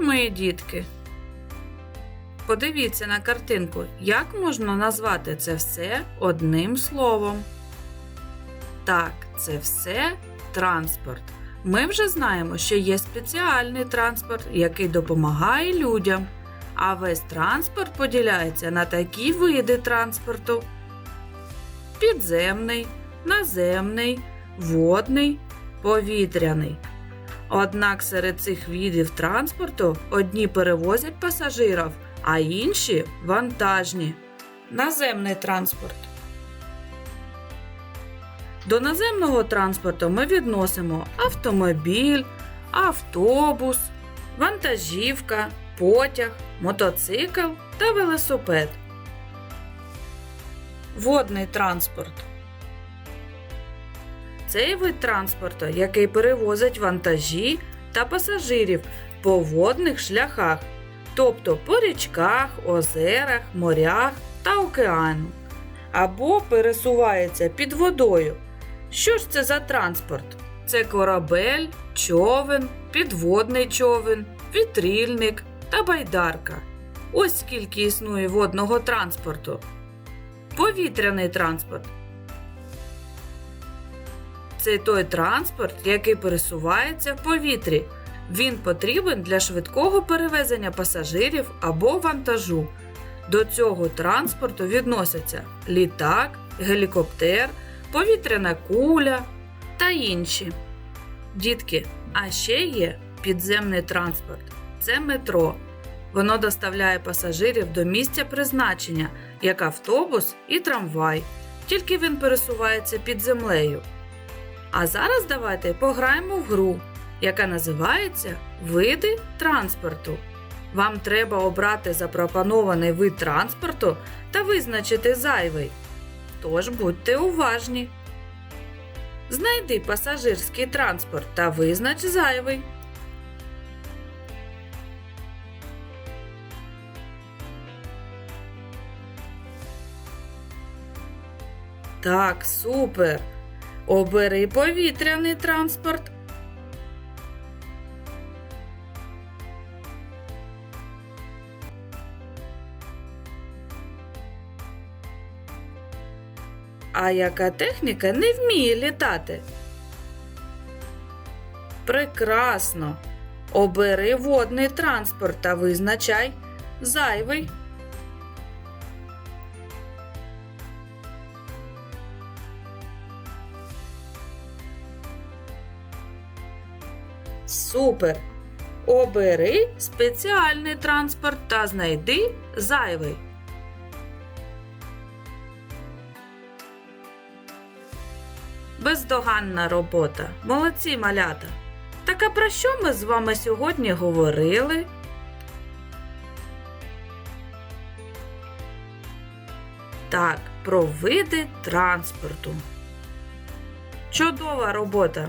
мої дітки. Подивіться на картинку, як можна назвати це все одним словом. Так, це все транспорт. Ми вже знаємо, що є спеціальний транспорт, який допомагає людям. А весь транспорт поділяється на такі види транспорту: підземний, наземний, водний, повітряний. Однак серед цих видів транспорту одні перевозять пасажирів, а інші вантажні. Наземний транспорт. До наземного транспорту ми відносимо автомобіль, автобус, вантажівка, потяг, мотоцикл та велосипед. Водний транспорт. Цей вид транспорту, який перевозить вантажі та пасажирів по водних шляхах, тобто по річках, озерах, морях та океану, або пересувається під водою. Що ж це за транспорт? Це корабель, човен, підводний човен, вітрильник та байдарка. Ось скільки існує водного транспорту. Повітряний транспорт. Це той транспорт, який пересувається в повітрі. Він потрібен для швидкого перевезення пасажирів або вантажу. До цього транспорту відносяться літак, гелікоптер, повітряна куля та інші. Дітки, а ще є підземний транспорт це метро. Воно доставляє пасажирів до місця призначення, як автобус і трамвай, тільки він пересувається під землею. А зараз давайте пограємо в гру, яка називається Види транспорту. Вам треба обрати запропонований вид транспорту та визначити зайвий. Тож будьте уважні. Знайди пасажирський транспорт та визнач зайвий. Так, супер. Обери повітряний транспорт. А яка техніка не вміє літати? Прекрасно. Обери водний транспорт та визначай зайвий. Супер! Обери спеціальний транспорт та знайди зайвий. Бездоганна робота. Молодці малята. Так а про що ми з вами сьогодні говорили? Так, про види транспорту. Чудова робота.